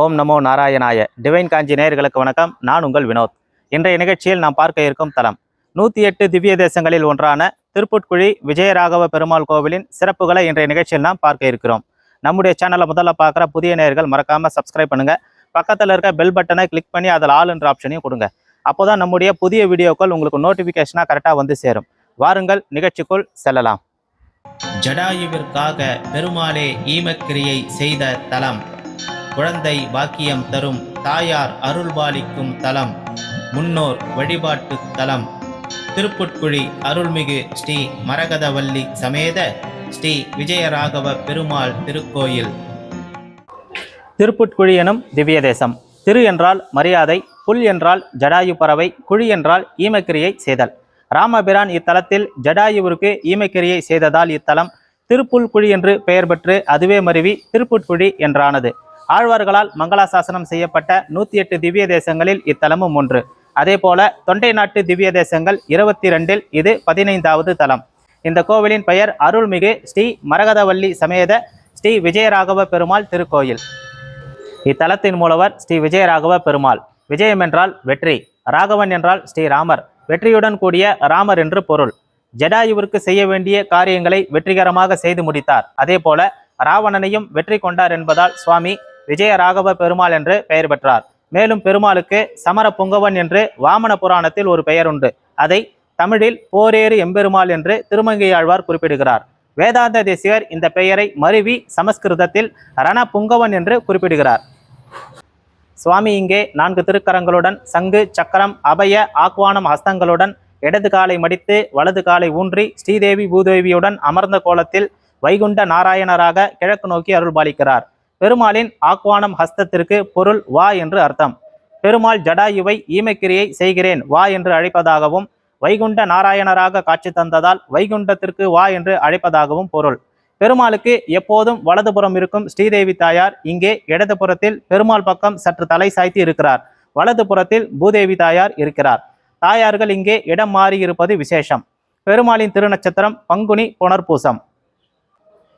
ஓம் நமோ நாராயணாய. டிவைன் காஞ்சி நேயர்களுக்கு வணக்கம். நான் உங்கள் வினோத். இன்றைய நிகழ்ச்சியில் நாம் பார்க்க இருக்கும் தலம். நூற்றி எட்டு திவ்ய தேசங்களில் ஒன்றான திருப்புட்குழி விஜயராகவ பெருமாள் கோவிலின் சிறப்புகளை இன்றைய நிகழ்ச்சியில் நாம் பார்க்க இருக்கிறோம். நம்முடைய சேனலை முதல்ல பார்க்குற புதிய நேயர்கள் மறக்காமல் சப்ஸ்கிரைப் பண்ணுங்கள் பக்கத்தில் இருக்க பெல் பட்டனை கிளிக் பண்ணி அதில் ஆல் என்ற ஆப்ஷனையும் கொடுங்க. அப்போ தான் நம்முடைய புதிய வீடியோக்கள் உங்களுக்கு நோட்டிஃபிகேஷனாக கரெக்டாக வந்து சேரும். வாருங்கள் நிகழ்ச்சிக்குள் செல்லலாம். ஜடாயுவிற்காக பெருமாளே ஈமக்கிரியை செய்த தலம். குழந்தை பாக்கியம் தரும் தாயார் அருள்பாலிக்கும் தலம் முன்னோர் வழிபாட்டு தலம். திருப்புட்குழி அருள்மிகு ஸ்ரீ மரகதவல்லி சமேத ஸ்ரீ விஜயராகவ பெருமாள் திருக்கோயில். திருப்புட்குழி எனும் திவ்ய தேசம். திரு என்றால் மரியாதை புல் என்றால் ஜடாயு பறவை குழி என்றால் ஈமக்கிரியை செய்தல். ராமபிரான் இத்தலத்தில் ஜடாயுவிற்கு ஈமக்கிரியை செய்ததால் இத்தலம் திருப்புல்குழி என்று பெயர் பெற்று அதுவே மருவி திருப்புட்குழி என்றானது. ஆழ்வார்களால் மங்களாசாசனம் செய்யப்பட்ட நூற்றி எட்டு திவ்ய தேசங்களில் இத்தலமும் ஒன்று. அதேபோல தொண்டை நாட்டு திவ்ய தேசங்கள் இருபத்தி ரெண்டில் இது பதினைந்தாவது தலம். இந்த கோவிலின் பெயர் அருள்மிகு ஸ்ரீ மரகதவல்லி சமேத ஸ்ரீ விஜயராகவ பெருமாள் திருக்கோயில். இத்தலத்தின் மூலவர் ஸ்ரீ விஜயராகவ பெருமாள். விஜயம் என்றால் வெற்றி ராகவன் என்றால் ஸ்ரீராமர் வெற்றியுடன் கூடிய ராமர் என்று பொருள். ஜடாயுவிற்கு செய்ய வேண்டிய காரியங்களை வெற்றிகரமாக செய்து முடித்தார். அதே போல ராவணனையும் வெற்றி கொண்டார் என்பதால் சுவாமி விஜயராகவ பெருமாள் என்று பெயர் பெற்றார். மேலும் பெருமாளுக்கு சமர புங்கவன் என்று வாமன புராணத்தில் ஒரு பெயர் உண்டு அதை தமிழில் போரேறு எம்பெருமாள் என்று திருமங்கையாழ்வார் குறிப்பிடுகிறார். வேதாந்த தேசியர் இந்த பெயரை மருவி சமஸ்கிருதத்தில் ரண புங்கவன் என்று குறிப்பிடுகிறார். சுவாமி இங்கே நான்கு திருக்கரங்களுடன் சங்கு சக்கரம் அபய ஆக்வானம் ஹஸ்தங்களுடன் இடது காலை மடித்து வலது காலை ஊன்றி ஸ்ரீதேவி பூதேவியுடன் அமர்ந்த கோலத்தில் வைகுண்ட நாராயணராக கிழக்கு நோக்கி அருள்பாலிக்கிறார். பெருமாளின் ஆக்வானம் ஹஸ்தத்திற்கு பொருள் வா என்று அர்த்தம். பெருமாள் ஜடாயுவை ஈமக்கிரியை செய்கிறேன் வா என்று அழைப்பதாகவும் வைகுண்ட நாராயணராக காட்சி தந்ததால் வைகுண்டத்திற்கு வா என்று அழைப்பதாகவும் பொருள். பெருமாளுக்கு எப்போதும் வலதுபுறம் இருக்கும் ஸ்ரீதேவி தாயார் இங்கே இடதுபுறத்தில் பெருமாள் பக்கம் சற்று தலை சாய்த்து இருக்கிறார். வலதுபுறத்தில் பூதேவி தாயார் இருக்கிறார். தாயார்கள் இங்கே இடம் மாறி இருப்பது விசேஷம். பெருமாளின் திருநட்சத்திரம் பங்குனி புனர்பூசம்.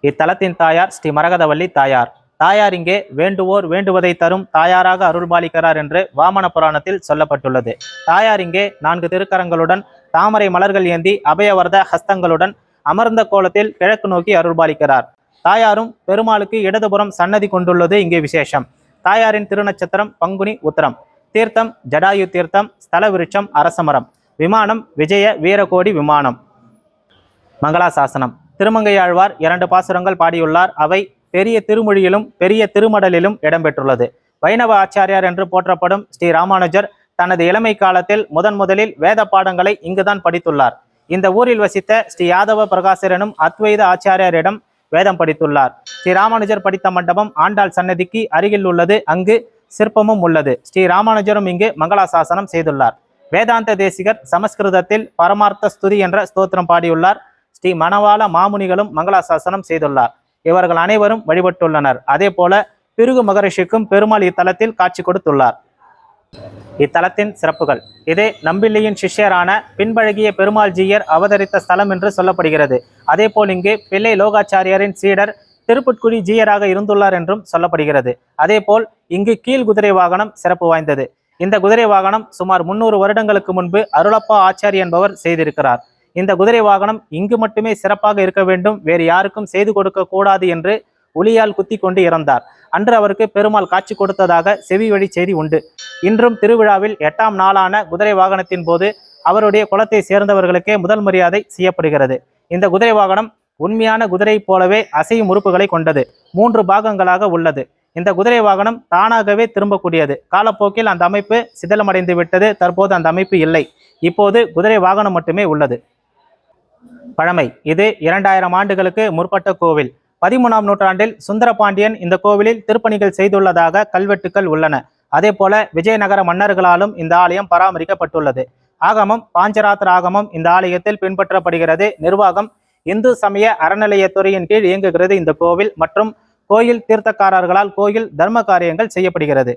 இத்தலத்தின் தாயார் ஸ்ரீ மரகதவல்லி தாயார். தாயார் இங்கே வேண்டுவோர் வேண்டுவதை தரும் தாயாராக அருள்பாலிக்கிறார் என்று வாமன புராணத்தில் சொல்லப்பட்டுள்ளது. தாயார் இங்கே நான்கு திருக்கரங்களுடன் தாமரை மலர்கள் ஏந்தி அபயவர்த ஹஸ்தங்களுடன் அமர்ந்த கோலத்தில் கிழக்கு நோக்கி அருள்பாலிக்கிறார். தாயாரும் பெருமாளுக்கு இடதுபுறம் சன்னதி கொண்டுள்ளது இங்கே விசேஷம். தாயாரின் திருநட்சத்திரம் பங்குனி உத்தரம். தீர்த்தம் ஜடாயு தீர்த்தம் ஸ்தல விருட்சம் அரசமரம். விமானம் விஜய வீரகோடி விமானம். மங்களாசாசனம். திருமங்கையாழ்வார் இரண்டு பாசுரங்கள் பாடியுள்ளார். அவை பெரிய திருமொழியிலும் பெரிய திருமடலிலும் இடம்பெற்றுள்ளது. வைணவ ஆச்சாரியார் என்று போற்றப்படும் ஸ்ரீ ராமானுஜர் தனது இளமை காலத்தில் முதன் முதலில் வேத பாடங்களை இங்குதான் படித்துள்ளார். இந்த ஊரில் வசித்த ஸ்ரீ யாதவ பிரகாசரனும் அத்வைத ஆச்சாரியாரிடம் வேதம் படித்துள்ளார். ஸ்ரீ ராமானுஜர் படித்த மண்டபம் ஆண்டாள் சன்னதிக்கு அருகில் உள்ளது. அங்கு சிற்பமும் உள்ளது. ஸ்ரீ ராமானுஜரும் இங்கு மங்களாசாசனம் செய்துள்ளார். வேதாந்த தேசிகர் சமஸ்கிருதத்தில் பரமார்த்த ஸ்துதி என்ற ஸ்தோத்திரம் பாடியுள்ளார். ஸ்ரீ மணவாள மாமுனிகளும் மங்களாசாசனம் செய்துள்ளார். இவர்கள் அனைவரும் வழிபட்டுள்ளனர். அதே போல பிருகு மகரிஷிக்கும் பெருமாள் இத்தலத்தில் காட்சி கொடுத்துள்ளார். இத்தலத்தின் சிறப்புகள். இதே நம்பிள்ளியின் சிஷ்யரான பின்பழகிய பெருமாள் ஜீயர் அவதரித்த ஸ்தலம் என்று சொல்லப்படுகிறது. அதேபோல் இங்கு பிள்ளை லோகாச்சாரியாரின் சீடர் திருப்புட்குடி ஜீயராக இருந்துள்ளார் என்றும் சொல்லப்படுகிறது. அதேபோல் இங்கு கீழ் குதிரை வாகனம் சிறப்பு வாய்ந்தது. இந்த குதிரை வாகனம் சுமார் முன்னூறு வருடங்களுக்கு முன்பு அருளப்பா ஆச்சாரி என்பவர் செய்திருக்கிறார். இந்த குதிரை வாகனம் இங்கு மட்டுமே சிறப்பாக இருக்க வேண்டும். வேறு யாருக்கும் செய்து கொடுக்க கூடாது என்று உளியால் குத்தி கொண்டு இறந்தார். அன்று அவருக்கு பெருமாள் காட்சி கொடுத்ததாக செவி வழி செய்தி உண்டு. இன்றும் திருவிழாவில் எட்டாம் நாளான குதிரை வாகனத்தின் போது அவருடைய குலத்தை சேர்ந்தவர்களுக்கே முதல் மரியாதை செய்யப்படுகிறது. இந்த குதிரை வாகனம் உண்மையான குதிரை போலவே அசையும் உறுப்புகளை கொண்டது. மூன்று பாகங்களாக உள்ளது. இந்த குதிரை வாகனம் தானாகவே திரும்பக்கூடியது. காலப்போக்கில் அந்த அமைப்பு சிதலமடைந்து விட்டது தற்போது அந்த அமைப்பு இல்லை. இப்போது குதிரை வாகனம் மட்டுமே உள்ளது. பழமை. இது இரண்டாயிரம் ஆண்டுகளுக்கு முற்பட்ட கோவில். பதிமூணாம் நூற்றாண்டில் சுந்தரபாண்டியன் இந்த கோவிலில் திருப்பணிகள் செய்துள்ளதாக கல்வெட்டுக்கள் உள்ளன. அதே போல விஜயநகர மன்னர்களாலும் இந்த ஆலயம் பராமரிக்கப்பட்டுள்ளது. ஆகமம் பாஞ்சராத்திர ஆகமம் இந்த ஆலயத்தில் பின்பற்றப்படுகிறது. நிர்வாகம் இந்து சமய அறநிலையத்துறையின் கீழ் இயங்குகிறது இந்த கோவில் மற்றும் கோயில் தீர்த்தக்காரர்களால் கோயில் தர்ம காரியங்கள் செய்யப்படுகிறது.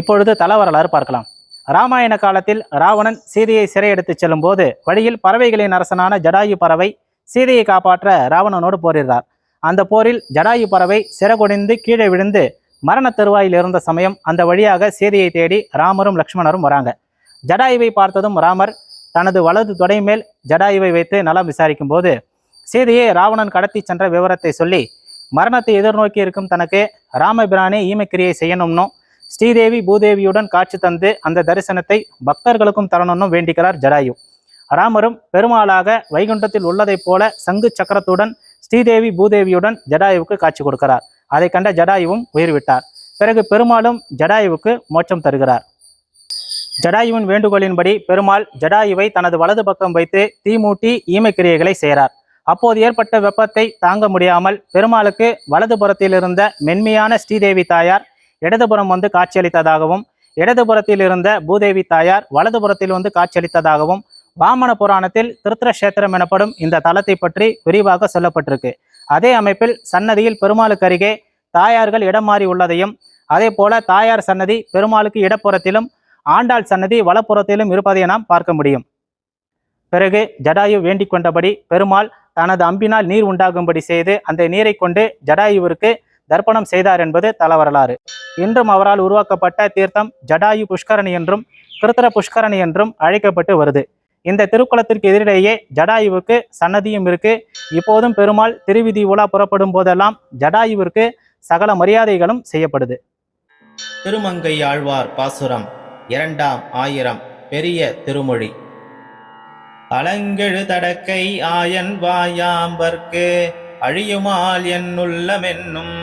இப்பொழுது தல வரலாறு பார்க்கலாம். ராமாயண காலத்தில் ராவணன் சீதையை சிறையெடுத்துச் செல்லும்போது வழியில் பறவைகளின் அரசனான ஜடாயு பறவை சீதையை காப்பாற்ற ராவணனோடு போரிடுறார். அந்த போரில் ஜடாயு பறவை சிறகுடைந்து கீழே விழுந்து மரண தருவாயில் இருந்த சமயம் அந்த வழியாக சீதையை தேடி ராமரும் லக்ஷ்மணரும் வராங்க. ஜடாயுவை பார்த்ததும் ராமர் தனது வலது தொடை மேல் ஜடாயுவை வைத்து நலம் விசாரிக்கும் போது சீதையை ராவணன் கடத்தி சென்ற விவரத்தை சொல்லி மரணத்தை எதிர்நோக்கி இருக்கும் தனக்கு ராமபிரானே ஈமக்கிரியை செய்யணும்னும் ஸ்ரீதேவி பூதேவியுடன் காட்சி தந்து அந்த தரிசனத்தை பக்தர்களுக்கும் தரணும்னு வேண்டிக்கிறார் ஜடாயு. ராமரும் பெருமாளாக வைகுண்டத்தில் உள்ளதைப் போல சங்கு சக்கரத்துடன் ஸ்ரீதேவி பூதேவியுடன் ஜடாயுவுக்கு காட்சி கொடுக்கிறார். அதை கண்ட ஜடாயுவும் உயிர் விட்டார் பிறகு பெருமாளும் ஜடாயுவுக்கு மோட்சம் தருகிறார். ஜடாயுவின் வேண்டுகோளின்படி பெருமாள் ஜடாயுவை தனது வலது பக்கம் வைத்து தீமூட்டி ஈமக்கிரியைகளை செய்கிறார். அப்போது ஏற்பட்ட வெப்பத்தை தாங்க முடியாமல் பெருமாளுக்கு வலது புறத்தில் இருந்த மென்மையான ஸ்ரீதேவி தாயார் இடதுபுறம் வந்து காட்சியளித்ததாகவும் இடதுபுறத்தில் இருந்த பூதேவி தாயார் வலதுபுறத்தில் வந்து காட்சியளித்ததாகவும் வாமன புராணத்தில் திருத்தரக்ஷேத்திரம் எனப்படும் இந்த தலத்தை பற்றி விரிவாக சொல்லப்பட்டிருக்கு. அதே அமைப்பில் சன்னதியில் பெருமாளுக்கு அருகே தாயார்கள் இடம் மாறி உள்ளதையும் அதே போல தாயார் சன்னதி பெருமாளுக்கு இடப்புறத்திலும் ஆண்டாள் சன்னதி வலப்புறத்திலும் இருப்பதை நாம் பார்க்க முடியும். பிறகு ஜடாயு வேண்டிக் கொண்டபடி பெருமாள் தனது அம்பினால் நீர் உண்டாகும்படி செய்து அந்த நீரை கொண்டு ஜடாயுவிற்கு தர்ப்பணம் செய்தார் என்பது தலவரலாறு. இன்றும் அவரால் உருவாக்கப்பட்ட தீர்த்தம் ஜடாயு புஷ்கரணி என்றும் கிருத்திர புஷ்கரணி என்றும் அழைக்கப்பட்டு வருது. இந்த திருக்குளத்திற்கு எதிரிலேயே ஜடாயுவுக்கு சன்னதியும் இருக்கு. இப்போதும் பெருமாள் திருவிதி உலா புறப்படும் போதெல்லாம் ஜடாயுவிற்கு சகல மரியாதைகளும் செய்யப்படுது. திருமங்கை ஆழ்வார் பாசுரம் இரண்டாம் ஆயிரம் பெரிய திருமொழி. அலங்கெழு தடக்கை ஆயன் வாயாம்பர்க்கு அழியுமால் என்னுள்ளமென்னும்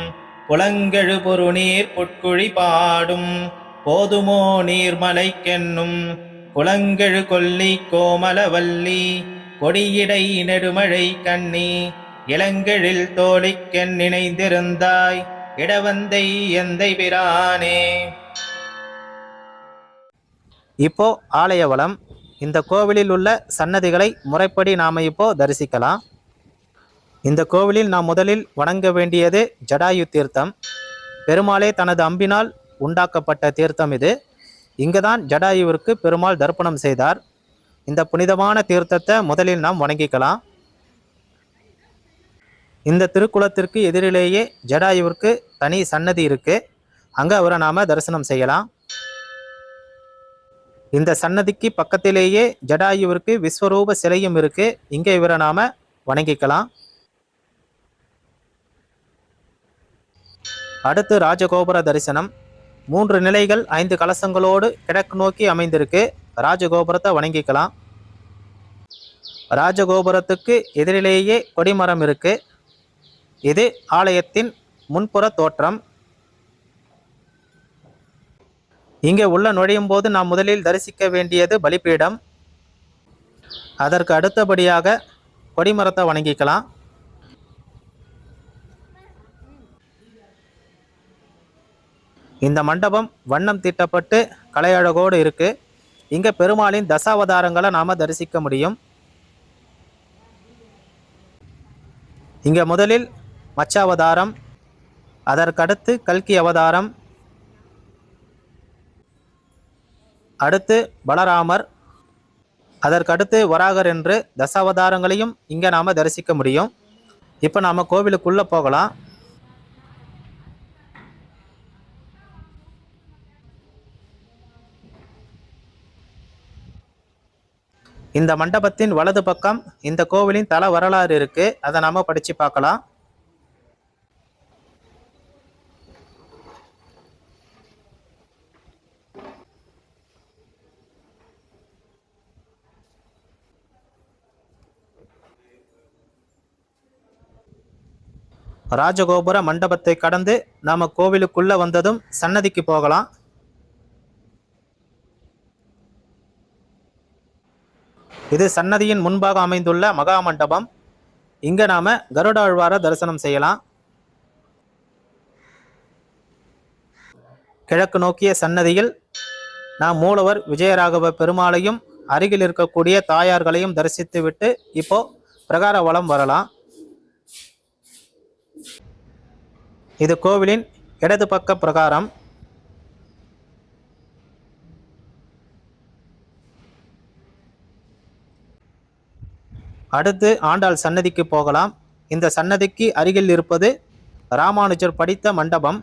புலங்கெழு பொருநீர் புட்குழி பாடும். போதுமோ நீர்மலைக்கென்னும் குளங்கெழு கொல்லி கோமலவல்லி கொடியிடை நெடுமழை கண்ணி இளங்கெழில் தோழிக்கென் நினைந்திருந்தாய் இடவந்தை எந்தை பிரானே. இப்போ ஆலய வளம் இந்த கோவிலில் உள்ள சன்னதிகளை முறைப்படி நாம இப்போ தரிசிக்கலாம். இந்த கோவிலில் நாம் முதலில் வணங்க வேண்டியது ஜடாயு தீர்த்தம். பெருமாளே தனது அம்பினால் உண்டாக்கப்பட்ட தீர்த்தம் இது. இங்குதான் ஜடாயுவிற்கு பெருமாள் தர்ப்பணம் செய்தார். இந்த புனிதமான தீர்த்தத்தை முதலில் நாம் வணங்கிக்கலாம். இந்த திருக்குளத்திற்கு எதிரிலேயே ஜடாயுவிற்கு தனி சன்னதி இருக்கு. அங்கே அவரை நாம தரிசனம் செய்யலாம். இந்த சன்னதிக்கு பக்கத்திலேயே ஜடாயுவிற்கு விஸ்வரூப சிலையும் இருக்கு. இங்கே இவரை நாம வணங்கிக்கலாம். அடுத்து ராஜகோபுர தரிசனம். மூன்று நிலைகள் ஐந்து கலசங்களோடு கிழக்கு நோக்கி அமைந்திருக்கு. ராஜகோபுரத்தை வணங்கிக்கலாம். ராஜகோபுரத்துக்கு எதிரிலேயே கொடிமரம் இருக்கு. இது ஆலயத்தின் முன்புற தோற்றம். இங்கே உள்ள நுழையும் போது நாம் முதலில் தரிசிக்க வேண்டியது பலிப்பீடம் அதற்கு அடுத்தபடியாக கொடிமரத்தை வணங்கிக்கலாம். இந்த மண்டபம் வண்ணம் தீட்டப்பட்டு கலையழகோடு இருக்கு. இங்க பெருமாளின் தசாவதாரங்களை நாம தரிசிக்க முடியும். இங்க முதலில் மச்சாவதாரம் அதற்கடுத்து கல்கி அவதாரம் அடுத்து பலராமர் அதற்கடுத்து வராகர் என்று தசாவதாரங்களையும் இங்கே நாம் தரிசிக்க முடியும். இப்போ நாம் கோவிலுக்குள்ளே போகலாம். இந்த மண்டபத்தின் வலது பக்கம் இந்த கோவிலின் தல வரலாறு இருக்கு. அதை நாம படிச்சு பார்க்கலாம். ராஜகோபுர மண்டபத்தை கடந்து நாம கோவிலுக்குள்ள வந்ததும் சன்னதிக்கு போகலாம். இது சன்னதியின் முன்பாக அமைந்துள்ள மகா மண்டபம். இங்கே நாம கருடாழ்வார தரிசனம் செய்யலாம். கிழக்கு நோக்கிய சன்னதியில் நாம் மூலவர் விஜயராகவ பெருமாளையும் அருகில் இருக்கக்கூடிய தாயார்களையும் தரிசித்து விட்டு இப்போ பிரகார வளம் வரலாம். இது கோவிலின் இடது பக்க பிரகாரம். அடுத்து ஆண்டாள் சன்னதிக்கு போகலாம். இந்த சன்னதிக்கு அருகில் இருப்பது ராமானுஜர் படித்த மண்டபம்.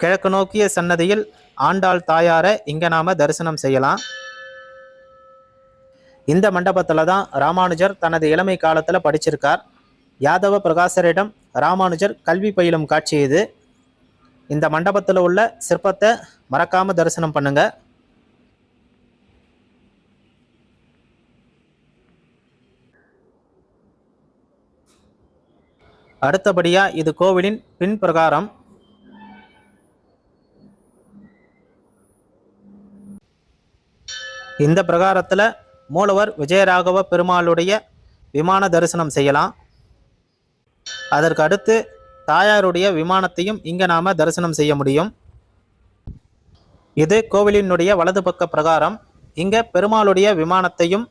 கிழக்கு நோக்கிய சன்னதியில் ஆண்டாள் தாயாரை இங்கே நாம் தரிசனம் செய்யலாம். இந்த மண்டபத்தில் தான் ராமானுஜர் தனது இளமை காலத்தில் படிச்சிருக்கார். யாதவ பிரகாசரிடம் ராமானுஜர் கல்வி பயிலும் காட்சி இது. இந்த மண்டபத்தில் உள்ள சிற்பத்தை மறக்காமல் தரிசனம் பண்ணுங்கள் அடுத்தபடியாக இது கோவிலின் பின் பிரகாரம் இந்த பிரகாரத்தில் மூலவர் விஜயராகவ பெருமாளுடைய விமான தரிசனம் செய்யலாம். அதற்கு அடுத்து தாயாருடைய விமானத்தையும் இங்கே நாம் தரிசனம் செய்ய முடியும். இது கோவிலினுடைய வலது பக்க பிரகாரம். இங்கே பெருமாளுடைய விமானத்தையும்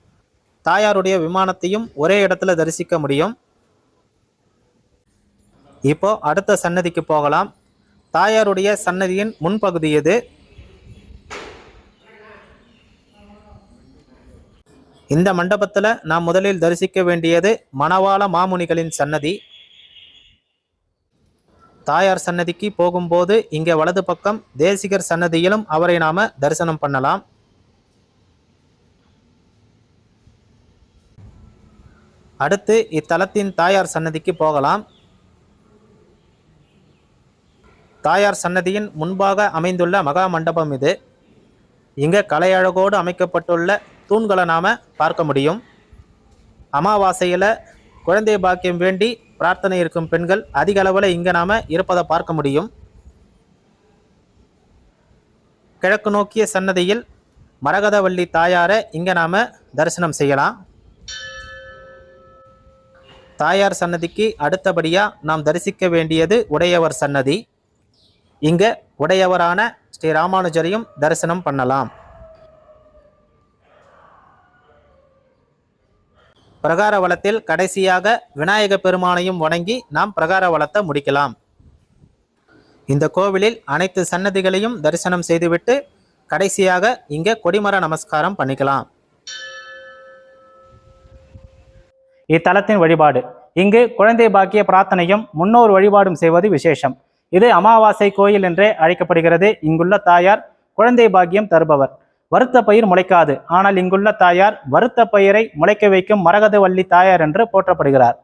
தாயாருடைய விமானத்தையும் ஒரே இடத்துல தரிசிக்க முடியும். இப்போ அடுத்த சன்னதிக்கு போகலாம். தாயாருடைய சன்னதியின் முன்பகுதி இது இந்த மண்டபத்தில் நாம் முதலில் தரிசிக்க வேண்டியது மணவாள மாமுனிகளின் சன்னதி. தாயார் சன்னதிக்கு போகும்போது இங்கே வலது பக்கம் தேசிகர் சன்னதியிலும் அவரை நாம தரிசனம் பண்ணலாம். அடுத்து இத்தலத்தின் தாயார் சன்னதிக்கு போகலாம். தாயார் சன்னதியின் முன்பாக அமைந்துள்ள மகா மண்டபம் இது. இங்கே கலையழகோடு அமைக்கப்பட்டுள்ள தூண்களை நாம் பார்க்க முடியும். அமாவாசையில் குழந்தை பாக்கியம் வேண்டி பிரார்த்தனை இருக்கும் பெண்கள் அதிக அளவில் இங்கே நாம் இருப்பதை பார்க்க முடியும். கிழக்கு நோக்கிய சன்னதியில் மரகதவள்ளி தாயாரை இங்கே நாம் தரிசனம் செய்யலாம். தாயார் சன்னதிக்கு அடுத்தபடியாக நாம் தரிசிக்க வேண்டியது உடையவர் சன்னதி. இங்கு உடையவரான ஸ்ரீ ராமானுஜரையும் தரிசனம் பண்ணலாம். பிரகார வளத்தில் கடைசியாக விநாயக பெருமானையும் வணங்கி நாம் பிரகார வளத்தை முடிக்கலாம். இந்த கோவிலில் அனைத்து சன்னதிகளையும் தரிசனம் செய்துவிட்டு கடைசியாக இங்கே கொடிமர நமஸ்காரம் பண்ணிக்கலாம். இத்தலத்தின் வழிபாடு. இங்கு குழந்தை பாக்கிய பிரார்த்தனையும் முன்னோர் வழிபாடும் செய்வது விசேஷம். இது அமாவாசை கோயில் என்றே அழைக்கப்படுகிறது. இங்குள்ள தாயார் குழந்தை பாக்கியம் தருபவர். வறுத்த பயிர் முளைக்காது. ஆனால் இங்குள்ள தாயார் வறுத்த பயிரை முளைக்க வைக்கும் மரகத வள்ளி தாயார் என்று போற்றப்படுகிறார்.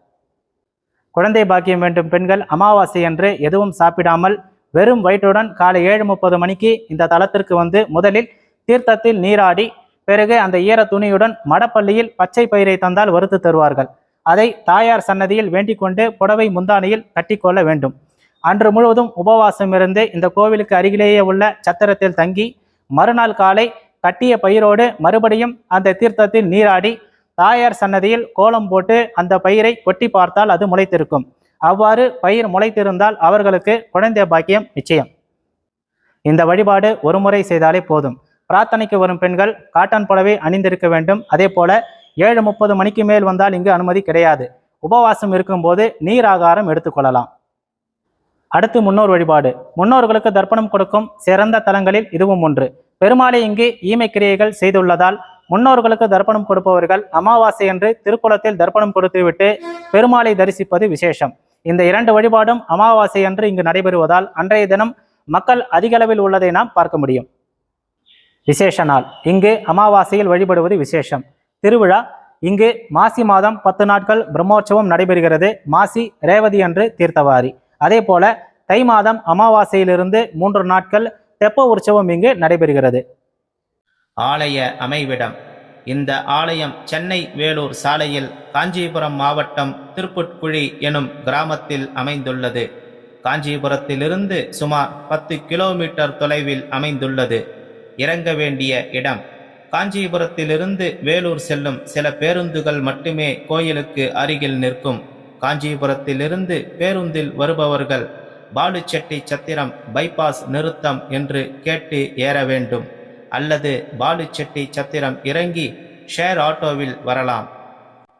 குழந்தை பாக்கியம் வேண்டும் பெண்கள் அமாவாசை என்று எதுவும் சாப்பிடாமல் வெறும் வயிற்றுடன் காலை ஏழு முப்பது மணிக்கு இந்த தளத்திற்கு வந்து முதலில் தீர்த்தத்தில் நீராடி பிறகு அந்த ஈர துணியுடன் மடப்பள்ளியில் பச்சை பயிரை தந்தால் வறுத்து தருவார்கள். அதை தாயார் சன்னதியில் வேண்டிக் கொண்டு புடவை முந்தானையில் கட்டிக்கொள்ள வேண்டும். அன்று முழுவதும் உபவாசம் இருந்து இந்த கோவிலுக்கு அருகிலேயே உள்ள சத்திரத்தில் தங்கி மறுநாள் காலை கட்டிய பயிரோடு மறுபடியும் அந்த தீர்த்தத்தில் நீராடி தாயார் சன்னதியில் கோலம் போட்டு அந்த பயிரை கொட்டி பார்த்தால் அது முளைத்திருக்கும். அவ்வாறு பயிர் முளைத்திருந்தால் அவர்களுக்கு குழந்தை பாக்கியம் நிச்சயம். இந்த வழிபாடு ஒரு முறை செய்தாலே போதும். பிரார்த்தனைக்கு வரும் பெண்கள் காட்டன் புடவை அணிந்திருக்க வேண்டும். அதே போல ஏழு முப்பது மணிக்கு மேல் வந்தால் இங்கு அனுமதி கிடையாது. உபவாசம் இருக்கும்போது நீர் ஆகாரம் எடுத்துக்கொள்ளலாம். அடுத்து முன்னோர் வழிபாடு. முன்னோர்களுக்கு தர்ப்பணம் கொடுக்கும் சிறந்த தலங்களில் இதுவும் ஒன்று. பெருமாளை இங்கு ஈமை கிரியைகள் செய்துள்ளதால் முன்னோர்களுக்கு தர்ப்பணம் கொடுப்பவர்கள் அமாவாசை என்று திருக்குளத்தில் தர்ப்பணம் கொடுத்துவிட்டு பெருமாளை தரிசிப்பது விசேஷம். இந்த இரண்டு வழிபாடும் அமாவாசை அன்று இங்கு நடைபெறுவதால் அன்றைய தினம் மக்கள் அதிக அளவில் உள்ளதை நாம் பார்க்க முடியும். விசேஷ நாள். இங்கு அமாவாசையில் வழிபடுவது விசேஷம். திருவிழா. இங்கு மாசி மாதம் பத்து நாட்கள் பிரம்மோற்சவம் நடைபெறுகிறது. மாசி ரேவதி அன்று தீர்த்தவாரி. அதே போல தை மாதம் அமாவாசையிலிருந்து மூன்று நாட்கள் தெப்ப உற்சவம் இங்கு நடைபெறுகிறது. ஆலய அமைவிடம். இந்த ஆலயம் சென்னை வேலூர் சாலையில் காஞ்சிபுரம் மாவட்டம் திருப்புட்குழி எனும் கிராமத்தில் அமைந்துள்ளது. காஞ்சிபுரத்திலிருந்து சுமார் பத்து கிலோமீட்டர் தொலைவில் அமைந்துள்ளது. இறங்க வேண்டிய இடம். காஞ்சிபுரத்திலிருந்து வேலூர் செல்லும் சில பேருந்துகள் மட்டுமே கோயிலுக்கு அருகில் நிற்கும். காஞ்சிபுரத்திலிருந்து பேருந்தில் வருபவர்கள் பாலுச்செட்டி சத்திரம் பைபாஸ் நிறுத்தம் என்று கேட்டு ஏற வேண்டும். அல்லது பாலுச்செட்டி சத்திரம் இறங்கி ஷேர் ஆட்டோவில் வரலாம்.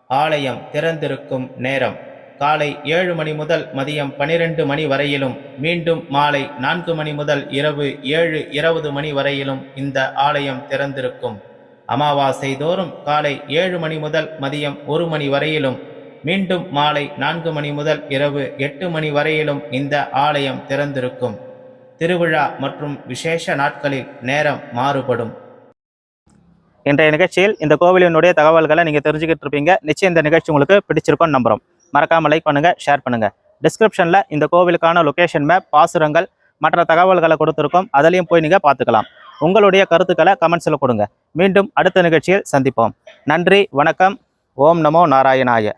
ஆலயம் திறந்திருக்கும் நேரம். காலை ஏழு மணி முதல் மதியம் பனிரெண்டு மணி வரையிலும் மீண்டும் மாலை நான்கு மணி முதல் இரவு ஏழு இருபது மணி வரையிலும் இந்த ஆலயம் திறந்திருக்கும். அமாவாசை தோறும் காலை ஏழு மணி முதல் மதியம் ஒரு மணி வரையிலும் மீண்டும் மாலை நான்கு மணி முதல் இரவு எட்டு மணி வரையிலும் இந்த ஆலயம் திறந்திருக்கும். திருவிழா மற்றும் விசேஷ நாட்களில் நேரம் மாறுபடும். இன்றைய நிகழ்ச்சியில் இந்த கோவிலினுடைய தகவல்களை நீங்கள் தெரிஞ்சுக்கிட்டு இருப்பீங்க. நிச்சயம் இந்த நிகழ்ச்சி உங்களுக்கு பிடிச்சிருக்கும்னு நம்புறோம். மறக்காமல் லைக் பண்ணுங்கள் ஷேர் பண்ணுங்கள் டிஸ்கிரிப்ஷனில் இந்த கோவிலுக்கான லொக்கேஷன் மேப் பாசுரங்கள் மற்ற தகவல்களை கொடுத்துருக்கோம். அதுலேயும் போய் நீங்கள் பார்த்துக்கலாம். உங்களுடைய கருத்துக்களை கமெண்ட்ஸில் கொடுங்க. மீண்டும் அடுத்த நிகழ்ச்சியில் சந்திப்போம். நன்றி வணக்கம். ஓம் நமோ நாராயணாய.